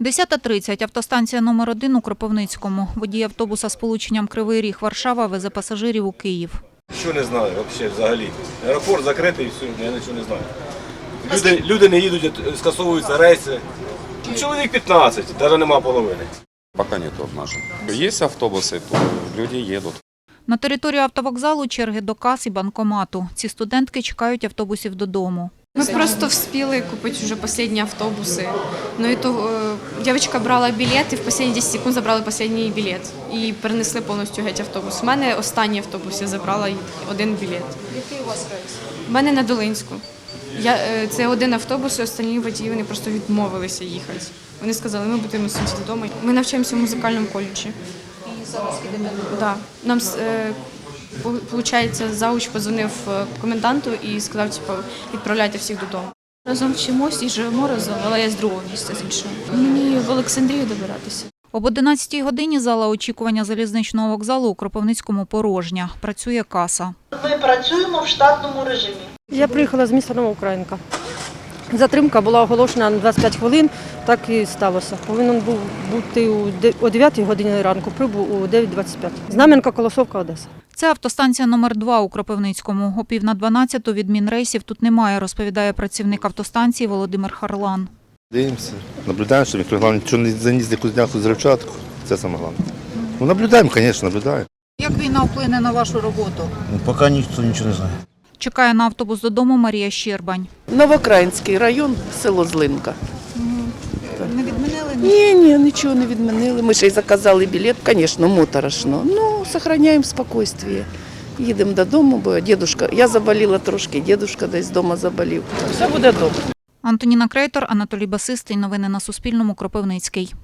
10.30. Автостанція номер 1 у Кропивницькому. Водій автобуса з полученням Кривий Ріг Варшава везе пасажирів у Київ. Що не знаю взагалі взагалі. Аеропорт закритий і все, я нічого не знаю. Люди, люди не їдуть, скасовуються рейси. Ну, Чоловік 15, навіть нема половини. Пока нет обмежень. Есть автобусы, то люди едут. На території автовокзалу черги до кас і банкомату. Ці студентки чекають автобусів додому. Мы просто вспели купить уже последние автобусы. Но это э, девочка брала білет і в последні 10 секунд забрали последній білет. І перенесли повністю геть автобус. У мене останній автобус, я забрала один білет. Який у вас рейс? У мене на Долинську. Я, е, це один автобус, і останні водії вони просто відмовилися їхати. Вони сказали, ми будемо сидіти вдома. Ми навчаємося в музикальному коледжі. І зараз підемо? Да. Нам е, Получається, зауч позвонив е, коменданту і сказав, типу, відправляйте всіх додому. Разом вчимось і живемо разом, але я з другого місця з іншого. Мені в Олександрію добиратися. Об 11 годині зала очікування залізничного вокзалу у Кропивницькому порожня. Працює каса. Ми працюємо в штатному режимі. Я приїхала з міста Новоукраїнка. Затримка була оголошена на 25 хвилин, так і сталося. Повинен був бути о 9 годині ранку, прибув у 9.25. Знам'янка Колосовка, Одеса. Це автостанція номер 2 у Кропивницькому. О пів на 12 відмін рейсів тут немає, розповідає працівник автостанції Володимир Харлан. Дивимося, наблюдаємо, ніхто головне, нічого не заніс якусь няку зривчатку. Це саме головне. Ну, наблюдаємо, звісно, наблюдаємо. Як війна вплине на вашу роботу? Ну, поки ніхто нічого не знає. Чекає на автобус додому Марія Щербань. Новокраїнський район, село Злинка. Не? Ні, ні, нічого не відмінили. Ми ще й заказали білет, звісно, моторошно. Ну, зберігаємо спокійствие. Їдемо додому, бо дідушка, я заболіла трошки, дідушка десь вдома заболів. Все буде добре. Антоніна Крейтор, Анатолій Басистий. Новини на Суспільному. Кропивницький.